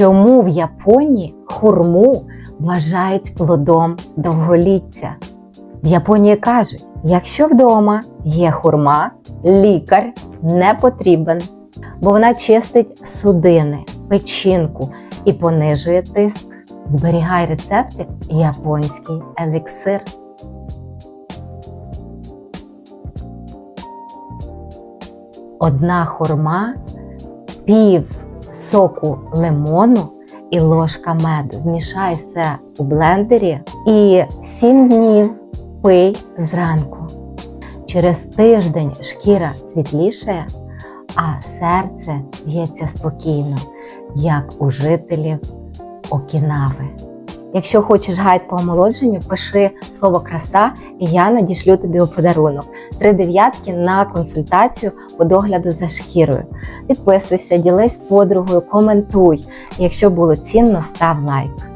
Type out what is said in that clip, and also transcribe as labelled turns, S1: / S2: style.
S1: Чому в Японії хурму вважають плодом довголіття? В Японії кажуть, якщо вдома є хурма, лікар не потрібен, бо вона чистить судини, печінку і понижує тиск. Зберігай рецептик японський еліксир. Одна хурма, пів соку лимону і ложка меду. Змішай все у блендері і 7 днів пий зранку. Через тиждень шкіра світлішає, а серце б'ється спокійно, як у жителів Окінави. Якщо хочеш гайд по омолодженню, пиши слово краса, і я надішлю тобі у подарунок. Три дев'ятки на консультацію по догляду за шкірою. Підписуйся, ділись подругою, коментуй. Якщо було цінно, став лайк.